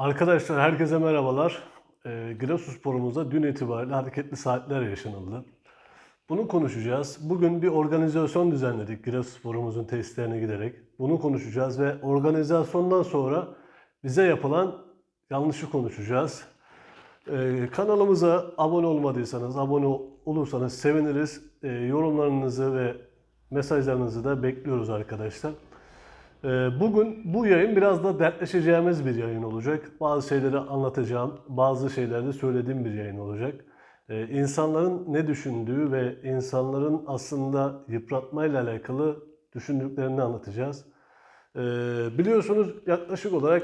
Arkadaşlar herkese merhabalar. Ee, Giresunspor'umuzda dün itibariyle hareketli saatler yaşanıldı. Bunu konuşacağız. Bugün bir organizasyon düzenledik Giresunspor'umuzun tesislerine giderek. Bunu konuşacağız ve organizasyondan sonra bize yapılan yanlışı konuşacağız. Ee, kanalımıza abone olmadıysanız, abone olursanız seviniriz. Ee, yorumlarınızı ve mesajlarınızı da bekliyoruz arkadaşlar. Ee, Bugün bu yayın biraz da dertleşeceğimiz bir yayın olacak. Bazı şeyleri anlatacağım, bazı şeyleri de söylediğim bir yayın olacak. Ee, İnsanların ne düşündüğü ve insanların aslında yıpratmayla alakalı düşündüklerini anlatacağız. Ee, Biliyorsunuz yaklaşık olarak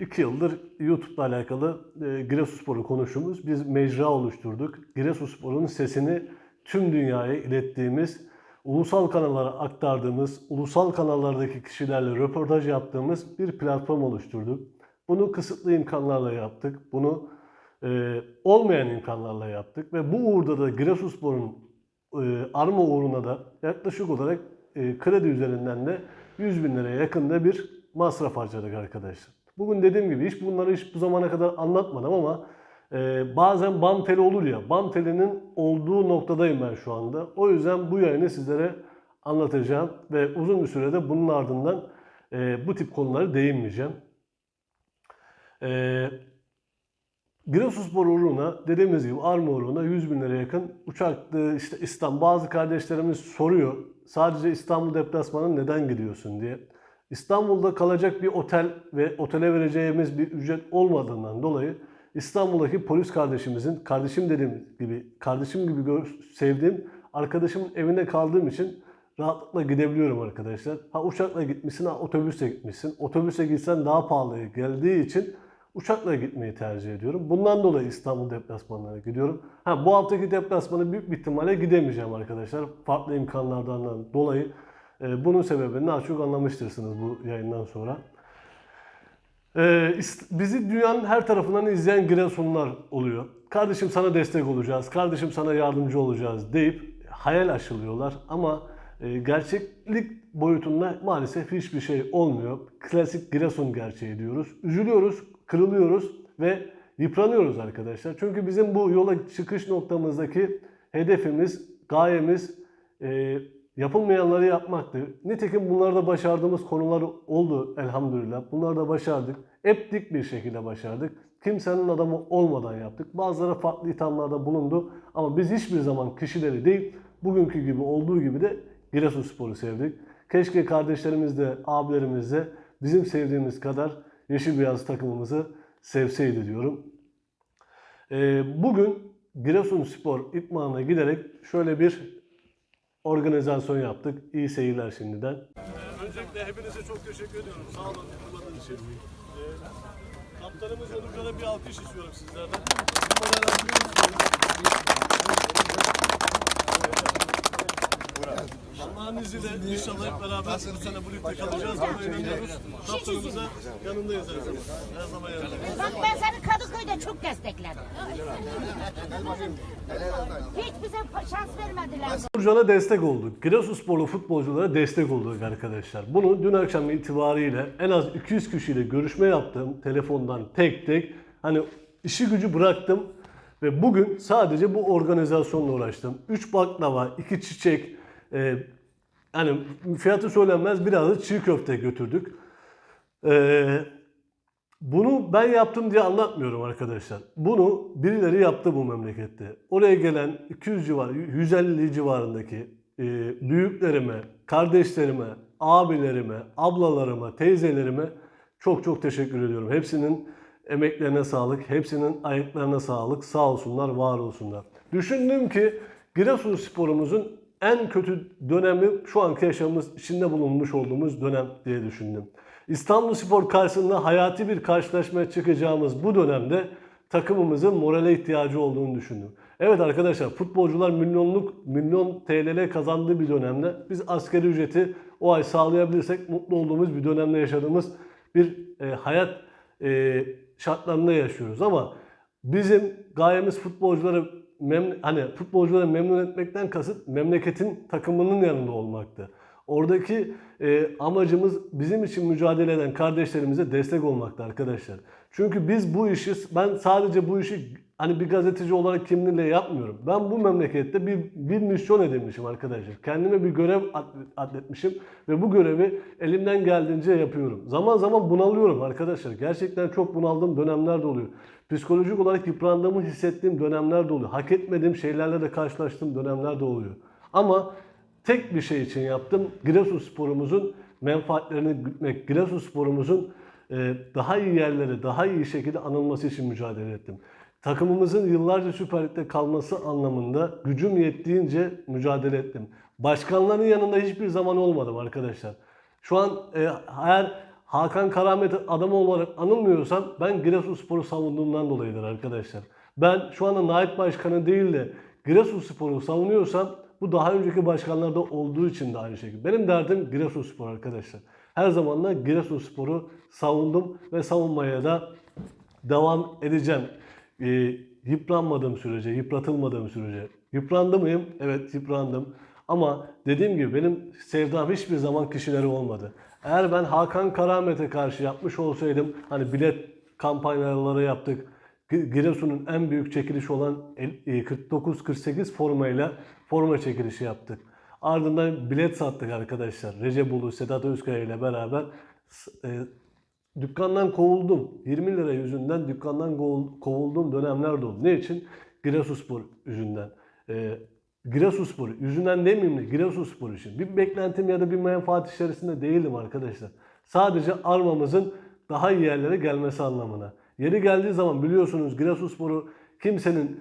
2 yıldır YouTube'la alakalı e, Giresunspor'u konuştuğumuz biz mecra oluşturduk. Giresunspor'un sesini tüm dünyaya ilettiğimiz ulusal kanallara aktardığımız, ulusal kanallardaki kişilerle röportaj yaptığımız bir platform oluşturduk. Bunu kısıtlı imkanlarla yaptık. Bunu e, olmayan imkanlarla yaptık ve bu uğurda da Giresunspor'un e, arma uğruna da yaklaşık olarak e, kredi üzerinden de 100 bin liraya yakında bir masraf harcadık arkadaşlar. Bugün dediğim gibi hiç bunları hiç bu zamana kadar anlatmadım ama ee, bazen bam teli olur ya, bam telinin olduğu noktadayım ben şu anda. O yüzden bu yayını sizlere anlatacağım ve uzun bir sürede bunun ardından e, bu tip konuları değinmeyeceğim. E, Giresunspor uğruna dediğimiz gibi arma uğruna 100 bin liraya yakın uçaktı işte İstanbul. Bazı kardeşlerimiz soruyor sadece İstanbul deplasmanı neden gidiyorsun diye. İstanbul'da kalacak bir otel ve otele vereceğimiz bir ücret olmadığından dolayı İstanbul'daki polis kardeşimizin, kardeşim dediğim gibi, kardeşim gibi gör- sevdiğim arkadaşımın evinde kaldığım için rahatlıkla gidebiliyorum arkadaşlar. Ha uçakla gitmişsin, ha otobüsle gitmişsin. Otobüse gitsen daha pahalıya geldiği için uçakla gitmeyi tercih ediyorum. Bundan dolayı İstanbul deplasmanlarına gidiyorum. Ha bu haftaki deplasmanı büyük bir ihtimalle gidemeyeceğim arkadaşlar. Farklı imkanlardan dolayı. Ee, bunun sebebini az çok anlamıştırsınız bu yayından sonra. Ee, bizi dünyanın her tarafından izleyen Giresunlar oluyor. Kardeşim sana destek olacağız, kardeşim sana yardımcı olacağız deyip hayal aşılıyorlar. Ama e, gerçeklik boyutunda maalesef hiçbir şey olmuyor. Klasik Giresun gerçeği diyoruz. Üzülüyoruz, kırılıyoruz ve yıpranıyoruz arkadaşlar. Çünkü bizim bu yola çıkış noktamızdaki hedefimiz, gayemiz e, yapılmayanları yapmaktı. Nitekim bunlarda başardığımız konular oldu elhamdülillah. Bunları da başardık. Eptik bir şekilde başardık. Kimsenin adamı olmadan yaptık. Bazıları farklı ithamlarda bulundu. Ama biz hiçbir zaman kişileri değil, bugünkü gibi olduğu gibi de Giresunspor'u sevdik. Keşke kardeşlerimiz de, abilerimiz de bizim sevdiğimiz kadar yeşil beyaz takımımızı sevseydi diyorum. Ee, bugün Giresunspor İtmanı'na giderek şöyle bir organizasyon yaptık. İyi seyirler şimdiden. Öncelikle hepinize çok teşekkür ediyorum. Sağ olun yapmadığınız için. kaptanımız Onurcan'a bir alkış istiyorum sizlerden. Allah'ın izniyle inşallah hep beraber bu sene bu ligde kalacağız. Buna inanıyoruz. Kaptanımıza yanındayız her zaman. Her zaman yanındayız. Bak ben seni Kadıköy'de çok destekledim. Hiç bize şans vermediler. Burcan'a destek olduk. Giresunsporlu futbolculara destek olduk arkadaşlar. Bunu dün akşam itibariyle en az 200 kişiyle görüşme yaptım. Telefondan tek tek. Hani işi gücü bıraktım. Ve bugün sadece bu organizasyonla uğraştım. 3 baklava, 2 çiçek, e, hani fiyatı söylenmez biraz da çiğ köfte götürdük. E, bunu ben yaptım diye anlatmıyorum arkadaşlar. Bunu birileri yaptı bu memlekette. Oraya gelen 200 civar, 150 civarındaki e, büyüklerime, kardeşlerime, abilerime, ablalarıma, teyzelerime çok çok teşekkür ediyorum. Hepsinin emeklerine sağlık, hepsinin ayaklarına sağlık. Sağ olsunlar, var olsunlar. Düşündüm ki Giresunspor'umuzun en kötü dönemi şu anki yaşamımız içinde bulunmuş olduğumuz dönem diye düşündüm. İstanbulspor karşısında hayati bir karşılaşmaya çıkacağımız bu dönemde takımımızın morale ihtiyacı olduğunu düşündüm. Evet arkadaşlar futbolcular milyonluk milyon TL kazandığı bir dönemde biz asgari ücreti o ay sağlayabilirsek mutlu olduğumuz bir dönemde yaşadığımız bir e, hayat e, şartlarında yaşıyoruz ama bizim gayemiz futbolcuları mem hani futbolcuları memnun etmekten kasıt memleketin takımının yanında olmaktı. Oradaki e, amacımız bizim için mücadele eden kardeşlerimize destek olmaktı arkadaşlar. Çünkü biz bu işi, ben sadece bu işi hani bir gazeteci olarak kimliğiyle yapmıyorum. Ben bu memlekette bir, bir misyon edinmişim arkadaşlar. Kendime bir görev atlet- atletmişim ve bu görevi elimden geldiğince yapıyorum. Zaman zaman bunalıyorum arkadaşlar. Gerçekten çok bunaldığım dönemler de oluyor. Psikolojik olarak yıprandığımı hissettiğim dönemler de oluyor. Hak etmediğim şeylerle de karşılaştığım dönemler de oluyor. Ama tek bir şey için yaptım. Giresunspor'umuzun menfaatlerini gütmek, Giresunspor'umuzun e, daha iyi yerlere, daha iyi şekilde anılması için mücadele ettim. Takımımızın yıllarca Süper Lig'de kalması anlamında gücüm yettiğince mücadele ettim. Başkanların yanında hiçbir zaman olmadım arkadaşlar. Şu an e, eğer Hakan Karamet adamı olarak anılmıyorsam ben Giresunspor'u savunduğumdan dolayıdır arkadaşlar. Ben şu anda Naip Başkanı değil de Giresunspor'u savunuyorsam bu daha önceki başkanlarda olduğu için de aynı şekilde. Benim derdim Giresunspor arkadaşlar. Her zaman da Giresunspor'u savundum ve savunmaya da devam edeceğim. Ee, yıpranmadığım sürece, yıpratılmadığım sürece. Yıprandı mıyım? Evet yıprandım. Ama dediğim gibi benim sevdam hiçbir zaman kişileri olmadı. Eğer ben Hakan Karamet'e karşı yapmış olsaydım, hani bilet kampanyaları yaptık. Gi- Giresun'un en büyük çekilişi olan el- e, 49-48 formayla forma çekilişi yaptık. Ardından bilet sattık arkadaşlar. Recep Ulu, Sedat Özkaya ile beraber e, Dükkandan kovuldum. 20 lira yüzünden dükkandan kovul- kovulduğum dönemler de oldu. Ne için? Giresunspor yüzünden. Ee, Giresunspor yüzünden demeyeyim de Giresunspor için. Bir beklentim ya da bir menfaat içerisinde değilim arkadaşlar. Sadece armamızın daha iyi yerlere gelmesi anlamına. Yeri geldiği zaman biliyorsunuz Giresunspor'u kimsenin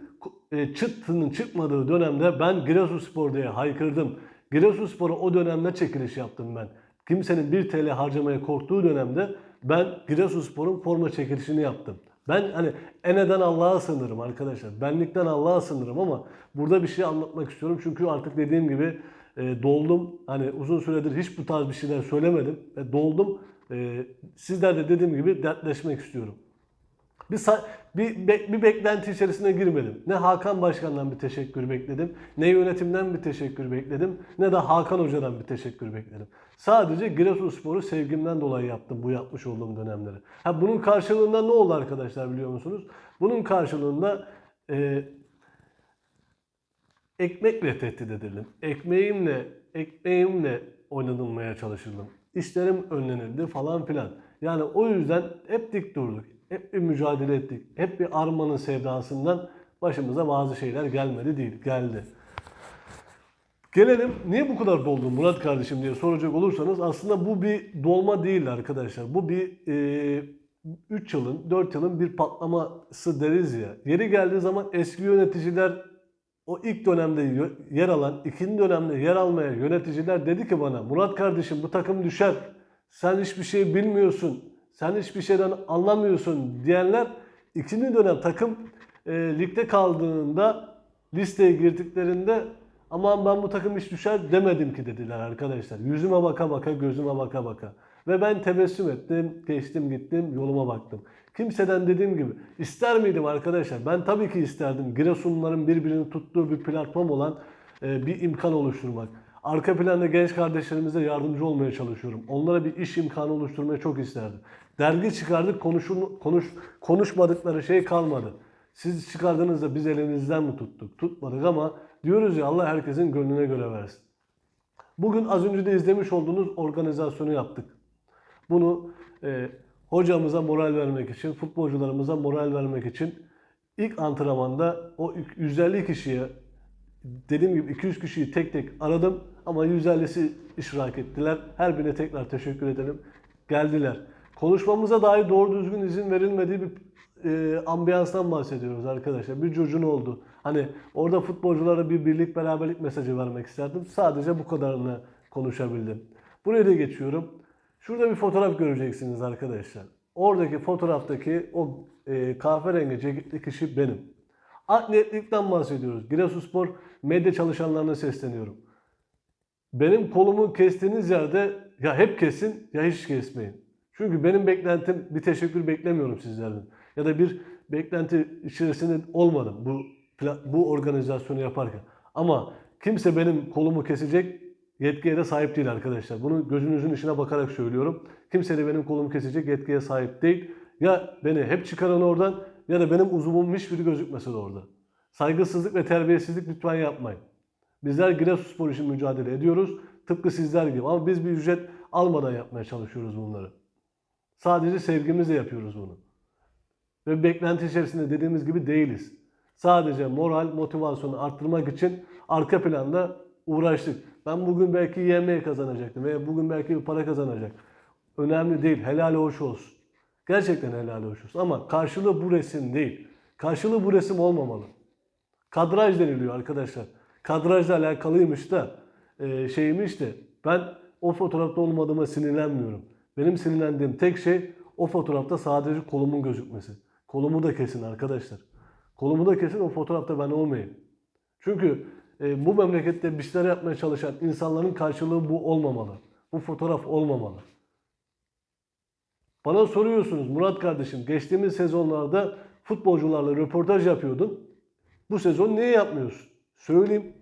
e, çıttının çıkmadığı dönemde ben Giresunspor diye haykırdım. Giresunspor'a o dönemde çekiliş yaptım ben. Kimsenin 1 TL harcamaya korktuğu dönemde ben Giresunspor'un forma çekilişini yaptım. Ben hani eneden Allah'a sığınırım arkadaşlar. Benlikten Allah'a sığınırım ama burada bir şey anlatmak istiyorum. Çünkü artık dediğim gibi e, doldum. Hani uzun süredir hiç bu tarz bir şeyler söylemedim. Ve doldum. E, sizler de dediğim gibi dertleşmek istiyorum. Bir, bir, bir beklenti içerisine girmedim. Ne Hakan Başkan'dan bir teşekkür bekledim, ne yönetimden bir teşekkür bekledim, ne de Hakan Hoca'dan bir teşekkür bekledim. Sadece Giresunspor'u sevgimden dolayı yaptım bu yapmış olduğum dönemleri. Ha bunun karşılığında ne oldu arkadaşlar biliyor musunuz? Bunun karşılığında e, ekmekle tehdit edildim. Ekmeğimle, ekmeğimle oynanılmaya çalışıldım. İşlerim önlenildi falan filan. Yani o yüzden hep dik durduk. Hep bir mücadele ettik. Hep bir armanın sevdasından başımıza bazı şeyler gelmedi değil. Geldi. Gelelim niye bu kadar doldun Murat kardeşim diye soracak olursanız aslında bu bir dolma değil arkadaşlar. Bu bir 3 yılın 4 yılın bir patlaması deriz ya. Yeri geldiği zaman eski yöneticiler o ilk dönemde yer alan, ikinci dönemde yer almaya yöneticiler dedi ki bana Murat kardeşim bu takım düşer. Sen hiçbir şey bilmiyorsun. Sen hiçbir şeyden anlamıyorsun diyenler ikinci dönem takım e, ligde kaldığında listeye girdiklerinde aman ben bu takım hiç düşer demedim ki dediler arkadaşlar. Yüzüme baka baka gözüme baka baka. Ve ben tebessüm ettim, geçtim gittim, yoluma baktım. Kimseden dediğim gibi ister miydim arkadaşlar? Ben tabii ki isterdim. Giresunluların birbirini tuttuğu bir platform olan e, bir imkan oluşturmak. Arka planda genç kardeşlerimize yardımcı olmaya çalışıyorum. Onlara bir iş imkanı oluşturmayı çok isterdim. Dergi çıkardık, konuşun, konuş, konuşmadıkları şey kalmadı. Siz çıkardığınızda biz elinizden mi tuttuk? Tutmadık ama diyoruz ya Allah herkesin gönlüne göre versin. Bugün az önce de izlemiş olduğunuz organizasyonu yaptık. Bunu e, hocamıza moral vermek için, futbolcularımıza moral vermek için ilk antrenmanda o 150 kişiye dediğim gibi 200 kişiyi tek tek aradım ama 150'si iştirak ettiler. Her birine tekrar teşekkür edelim. Geldiler. Konuşmamıza dair doğru düzgün izin verilmediği bir e, ambiyanstan bahsediyoruz arkadaşlar. Bir curcun oldu. Hani orada futbolculara bir birlik beraberlik mesajı vermek isterdim. Sadece bu kadarını konuşabildim. Buraya da geçiyorum. Şurada bir fotoğraf göreceksiniz arkadaşlar. Oradaki fotoğraftaki o e, kahverengi ceketli kişi benim. Art niyetlilikten bahsediyoruz. Giresunspor medya çalışanlarına sesleniyorum. Benim kolumu kestiğiniz yerde ya hep kesin ya hiç kesmeyin. Çünkü benim beklentim bir teşekkür beklemiyorum sizlerden. Ya da bir beklenti içerisinde olmadım bu bu organizasyonu yaparken. Ama kimse benim kolumu kesecek yetkiye de sahip değil arkadaşlar. Bunu gözünüzün içine bakarak söylüyorum. Kimse de benim kolumu kesecek yetkiye sahip değil. Ya beni hep çıkarın oradan ya da benim uzuvum hiçbiri gözükmesin orada. Saygısızlık ve terbiyesizlik lütfen yapmayın. Bizler Giresunspor için mücadele ediyoruz. Tıpkı sizler gibi ama biz bir ücret almadan yapmaya çalışıyoruz bunları. Sadece sevgimizle yapıyoruz bunu. Ve beklenti içerisinde dediğimiz gibi değiliz. Sadece moral, motivasyonu arttırmak için arka planda uğraştık. Ben bugün belki yemeği kazanacaktım veya bugün belki bir para kazanacak. Önemli değil. Helal hoş olsun. Gerçekten helal hoş olsun. Ama karşılığı bu resim değil. Karşılığı bu resim olmamalı. Kadraj deniliyor arkadaşlar. Kadrajla alakalıymış da e, şeymiş de ben o fotoğrafta olmadığıma sinirlenmiyorum. Benim sinirlendiğim tek şey o fotoğrafta sadece kolumun gözükmesi. Kolumu da kesin arkadaşlar. Kolumu da kesin o fotoğrafta ben olmayayım. Çünkü e, bu memlekette bir şeyler yapmaya çalışan insanların karşılığı bu olmamalı. Bu fotoğraf olmamalı. Bana soruyorsunuz Murat kardeşim geçtiğimiz sezonlarda futbolcularla röportaj yapıyordun. Bu sezon niye yapmıyorsun? Söyleyeyim.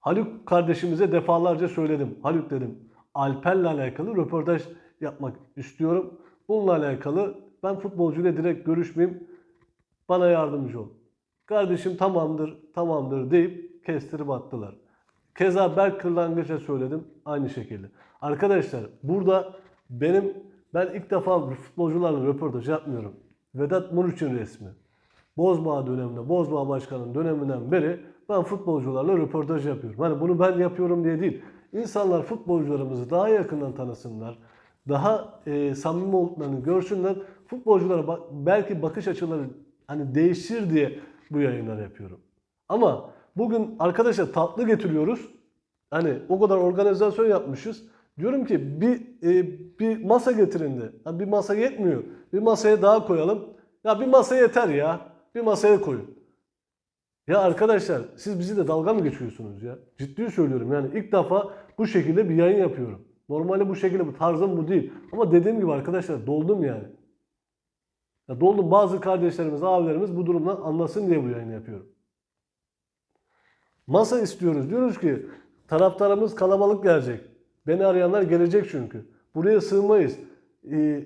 Haluk kardeşimize defalarca söyledim. Haluk dedim. Alper'le alakalı röportaj yapmak istiyorum. Bununla alakalı ben futbolcuyla direkt görüşmeyeyim. Bana yardımcı ol. Kardeşim tamamdır, tamamdır deyip kestirip attılar. Keza Berk Kırlangıç'a söyledim aynı şekilde. Arkadaşlar burada benim ben ilk defa futbolcularla röportaj yapmıyorum. Vedat Muriç'in resmi. Bozbağ döneminde, Bozbağ Başkanı'nın döneminden beri ben futbolcularla röportaj yapıyorum. Hani bunu ben yapıyorum diye değil. İnsanlar futbolcularımızı daha yakından tanısınlar. Daha e, samimi olduklarını görsünler. Futbolculara bak- belki bakış açıları hani değişir diye bu yayınlar yapıyorum. Ama bugün arkadaşlar tatlı getiriyoruz. Hani o kadar organizasyon yapmışız. Diyorum ki bir e, bir masa getirin de. Ha, bir masa yetmiyor. Bir masaya daha koyalım. Ya bir masa yeter ya. Bir masaya koyun. Ya arkadaşlar siz bizi de dalga mı geçiyorsunuz ya? Ciddi söylüyorum yani ilk defa bu şekilde bir yayın yapıyorum. Normalde bu şekilde bu tarzım bu değil. Ama dediğim gibi arkadaşlar doldum yani. Ya doldum bazı kardeşlerimiz, abilerimiz bu durumdan anlasın diye bu yayını yapıyorum. Masa istiyoruz. Diyoruz ki taraftarımız kalabalık gelecek. Beni arayanlar gelecek çünkü. Buraya sığmayız. Ee,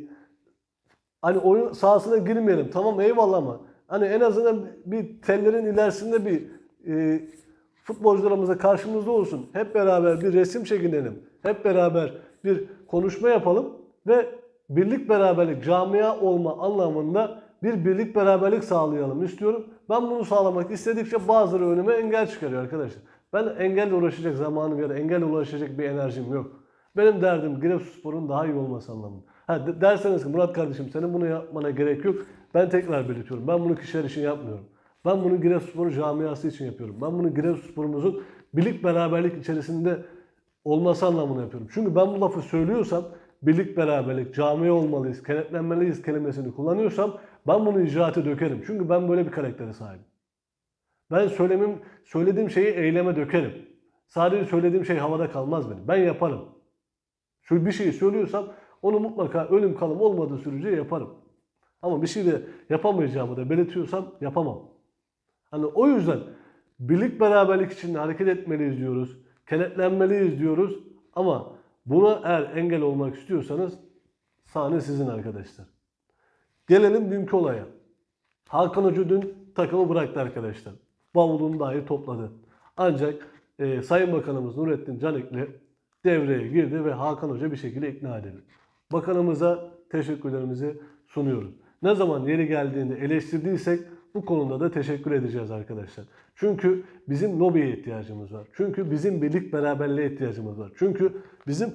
hani oyun sahasına girmeyelim. Tamam eyvallah ama hani en azından bir tellerin ilerisinde bir e, futbolcularımıza karşımızda olsun. Hep beraber bir resim çekinelim. Hep beraber bir konuşma yapalım ve birlik beraberlik, camia olma anlamında bir birlik beraberlik sağlayalım istiyorum. Ben bunu sağlamak istedikçe bazıları önüme engel çıkarıyor arkadaşlar. Ben engelle uğraşacak zamanım ya da engelle uğraşacak bir enerjim yok. Benim derdim Giresunspor'un daha iyi olması anlamında. Ha, de- derseniz ki Murat kardeşim senin bunu yapmana gerek yok. Ben tekrar belirtiyorum. Ben bunu kişiler için yapmıyorum. Ben bunu Giresunspor camiası için yapıyorum. Ben bunu Giresunspor'umuzun birlik beraberlik içerisinde olması anlamına yapıyorum. Çünkü ben bu lafı söylüyorsam birlik beraberlik, camiye olmalıyız, kenetlenmeliyiz kelimesini kullanıyorsam ben bunu icraate dökerim. Çünkü ben böyle bir karaktere sahibim. Ben söylemim, söylediğim şeyi eyleme dökerim. Sadece söylediğim şey havada kalmaz benim. Ben yaparım. Şöyle bir şeyi söylüyorsam onu mutlaka ölüm kalım olmadığı sürece yaparım. Ama bir şey de yapamayacağımı da belirtiyorsam yapamam. Hani o yüzden birlik beraberlik içinde hareket etmeliyiz diyoruz. Kenetlenmeliyiz diyoruz. Ama buna eğer engel olmak istiyorsanız sahne sizin arkadaşlar. Gelelim dünkü olaya. Hakan Hoca dün takımı bıraktı arkadaşlar. Bavulunu dahi topladı. Ancak e, Sayın Bakanımız Nurettin Canikli devreye girdi ve Hakan Hoca bir şekilde ikna edildi. Bakanımıza teşekkürlerimizi sunuyoruz. Ne zaman yeri geldiğinde eleştirdiysek bu konuda da teşekkür edeceğiz arkadaşlar. Çünkü bizim lobiye ihtiyacımız var. Çünkü bizim birlik beraberliğe ihtiyacımız var. Çünkü bizim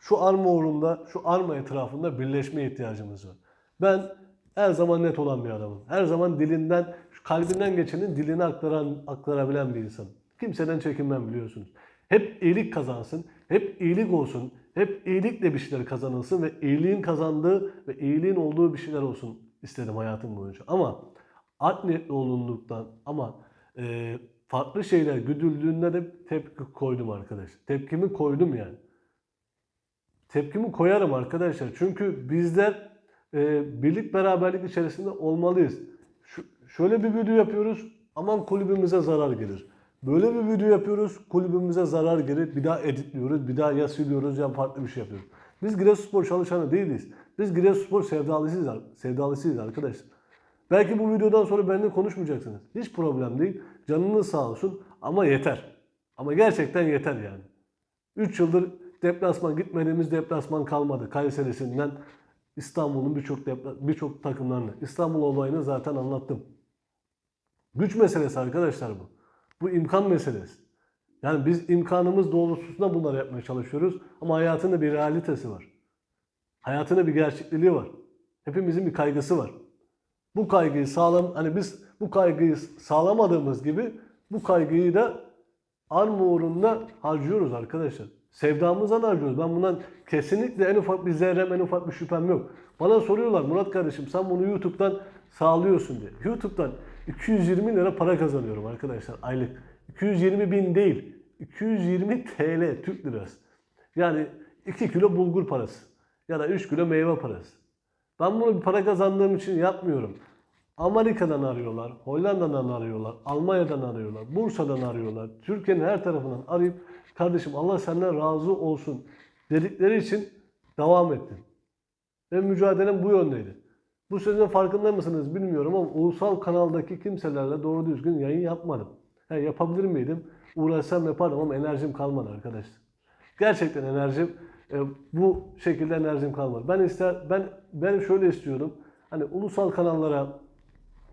şu arma uğrunda, şu arma etrafında birleşmeye ihtiyacımız var. Ben her zaman net olan bir adamım. Her zaman dilinden, kalbinden geçenin dilini aktaran, aktarabilen bir insanım. Kimseden çekinmem biliyorsunuz. Hep iyilik kazansın, hep iyilik olsun, hep iyilikle bir şeyler kazanılsın ve iyiliğin kazandığı ve iyiliğin olduğu bir şeyler olsun istedim hayatım boyunca. Ama art niyetli olunduğundan ama e, farklı şeyler güdüldüğünde de tepki koydum arkadaş. Tepkimi koydum yani tepkimi koyarım arkadaşlar. Çünkü bizler e, birlik beraberlik içerisinde olmalıyız. Şu, şöyle bir video yapıyoruz. Aman kulübümüze zarar gelir. Böyle bir video yapıyoruz. Kulübümüze zarar gelir. Bir daha editliyoruz. Bir daha ya siliyoruz ya farklı bir şey yapıyoruz. Biz Giresunspor çalışanı değiliz. Biz Giresunspor sevdalısıyız, sevdalısıyız arkadaşlar. Belki bu videodan sonra benimle konuşmayacaksınız. Hiç problem değil. Canınız sağ olsun ama yeter. Ama gerçekten yeter yani. 3 yıldır deplasman gitmediğimiz deplasman kalmadı. Kayseri'sinden İstanbul'un birçok birçok takımlarını. İstanbul olayını zaten anlattım. Güç meselesi arkadaşlar bu. Bu imkan meselesi. Yani biz imkanımız doğrultusunda bunları yapmaya çalışıyoruz ama hayatın da bir realitesi var. Hayatın da bir gerçekliği var. Hepimizin bir kaygısı var. Bu kaygıyı sağlam hani biz bu kaygıyı sağlamadığımız gibi bu kaygıyı da uğrunda harcıyoruz arkadaşlar. Sevdamızdan harcıyoruz. Ben bundan kesinlikle en ufak bir zerrem, en ufak bir şüphem yok. Bana soruyorlar Murat kardeşim sen bunu YouTube'dan sağlıyorsun diye. YouTube'dan 220 lira para kazanıyorum arkadaşlar aylık. 220 bin değil. 220 TL Türk lirası. Yani 2 kilo bulgur parası. Ya da 3 kilo meyve parası. Ben bunu para kazandığım için yapmıyorum. Amerika'dan arıyorlar, Hollanda'dan arıyorlar, Almanya'dan arıyorlar, Bursa'dan arıyorlar. Türkiye'nin her tarafından arayıp kardeşim Allah senden razı olsun dedikleri için devam ettim. Ve mücadelem bu yöndeydi. Bu sözün farkında mısınız bilmiyorum ama ulusal kanaldaki kimselerle doğru düzgün yayın yapmadım. Ha, yapabilir miydim? Uğraşsam yapardım ama enerjim kalmadı arkadaşlar. Gerçekten enerjim e, bu şekilde enerjim kalmadı. Ben ister ben ben şöyle istiyordum. Hani ulusal kanallara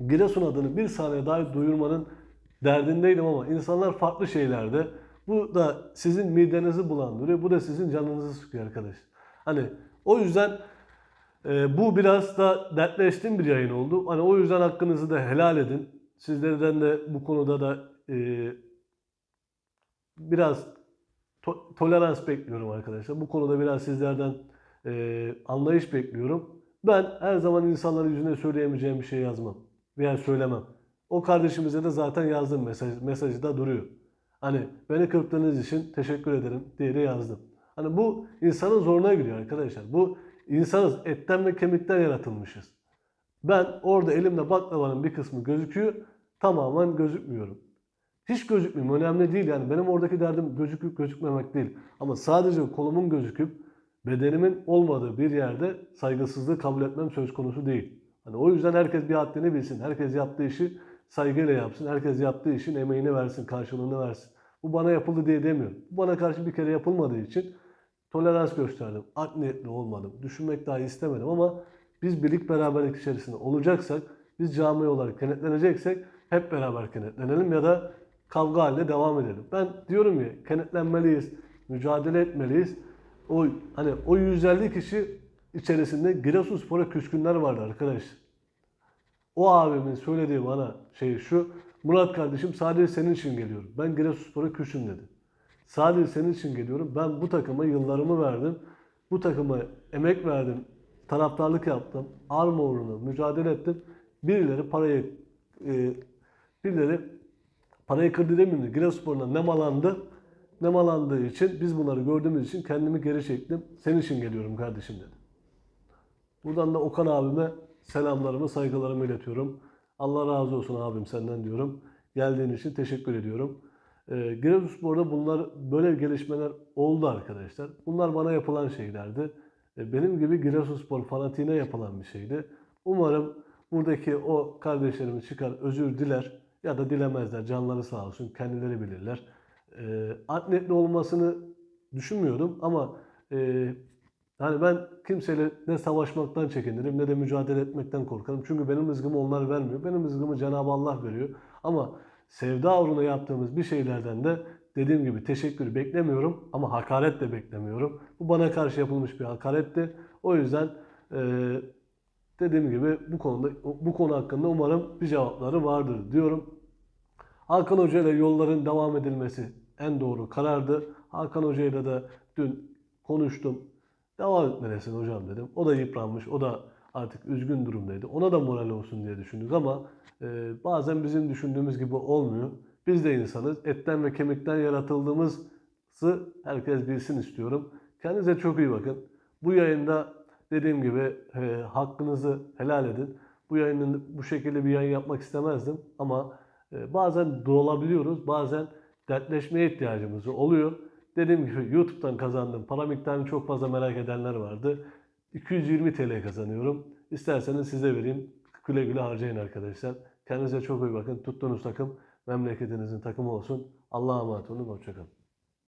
Giresun adını bir saniye dahi duyurmanın derdindeydim ama insanlar farklı şeylerde. Bu da sizin midenizi bulandırıyor. Bu da sizin canınızı sıkıyor arkadaş. Hani o yüzden e, bu biraz da dertleştiğim bir yayın oldu. Hani o yüzden hakkınızı da helal edin. Sizlerden de bu konuda da e, biraz to- tolerans bekliyorum arkadaşlar. Bu konuda biraz sizlerden e, anlayış bekliyorum. Ben her zaman insanların yüzüne söyleyemeyeceğim bir şey yazmam. Veya söylemem. O kardeşimize de zaten yazdım mesaj, mesajı da duruyor. Hani beni kırptığınız için teşekkür ederim diye de yazdım. Hani bu insanın zoruna gidiyor arkadaşlar. Bu insanız etten ve kemikten yaratılmışız. Ben orada elimde baklavanın bir kısmı gözüküyor. Tamamen gözükmüyorum. Hiç gözükmüyorum. Önemli değil yani. Benim oradaki derdim gözüküp gözükmemek değil. Ama sadece kolumun gözüküp bedenimin olmadığı bir yerde saygısızlığı kabul etmem söz konusu değil. Hani o yüzden herkes bir haddini bilsin. Herkes yaptığı işi saygıyla yapsın. Herkes yaptığı işin emeğini versin, karşılığını versin. Bu bana yapıldı diye demiyorum. Bu bana karşı bir kere yapılmadığı için tolerans gösterdim. Art niyetli olmadım. Düşünmek dahi istemedim ama biz birlik beraberlik içerisinde olacaksak, biz cami olarak kenetleneceksek hep beraber kenetlenelim ya da kavga haline devam edelim. Ben diyorum ya kenetlenmeliyiz, mücadele etmeliyiz. O hani o 150 kişi içerisinde Giresunspor'a küskünler vardı arkadaş. O abimin söylediği bana şey şu. Murat kardeşim sadece senin için geliyorum. Ben Giresunspor'a küsüm dedi. Sadece senin için geliyorum. Ben bu takıma yıllarımı verdim. Bu takıma emek verdim. Taraftarlık yaptım. Arma uğruna mücadele ettim. Birileri parayı e, birileri parayı kırdı demeyeyim de Giresunspor'dan nemalandı. Nemalandığı için biz bunları gördüğümüz için kendimi geri çektim. Senin için geliyorum kardeşim dedi. Buradan da Okan abime selamlarımı, saygılarımı iletiyorum. Allah razı olsun abim senden diyorum. Geldiğin için teşekkür ediyorum. Ee, Giresunspor'da bunlar böyle gelişmeler oldu arkadaşlar. Bunlar bana yapılan şeylerdi. Ee, benim gibi Giresunspor fanatiğine yapılan bir şeydi. Umarım buradaki o kardeşlerimiz çıkar özür diler ya da dilemezler. Canları sağ olsun kendileri bilirler. Ee, art niyetli olmasını düşünmüyordum ama e, yani ben kimseyle ne savaşmaktan çekinirim ne de mücadele etmekten korkarım. Çünkü benim rızkımı onlar vermiyor. Benim rızkımı Cenab-ı Allah veriyor. Ama sevda uğruna yaptığımız bir şeylerden de dediğim gibi teşekkür beklemiyorum ama hakaret de beklemiyorum. Bu bana karşı yapılmış bir hakaretti. O yüzden eee, dediğim gibi bu konuda bu konu hakkında umarım bir cevapları vardır diyorum. Hakan Hoca ile yolların devam edilmesi en doğru karardı. Hakan Hoca ile de dün konuştum. Devam etmelisin hocam dedim. O da yıpranmış, o da artık üzgün durumdaydı. Ona da moral olsun diye düşündük ama e, bazen bizim düşündüğümüz gibi olmuyor. Biz de insanız. Etten ve kemikten yaratıldığımızı herkes bilsin istiyorum. Kendinize çok iyi bakın. Bu yayında dediğim gibi e, hakkınızı helal edin. Bu yayının bu şekilde bir yayın yapmak istemezdim ama e, bazen dolabiliyoruz, bazen dertleşmeye ihtiyacımız oluyor. Dediğim gibi YouTube'dan kazandığım para miktarını çok fazla merak edenler vardı. 220 TL kazanıyorum. İsterseniz size vereyim. Güle güle harcayın arkadaşlar. Kendinize çok iyi bakın. Tuttuğunuz takım memleketinizin takımı olsun. Allah'a emanet olun. Hoşçakalın.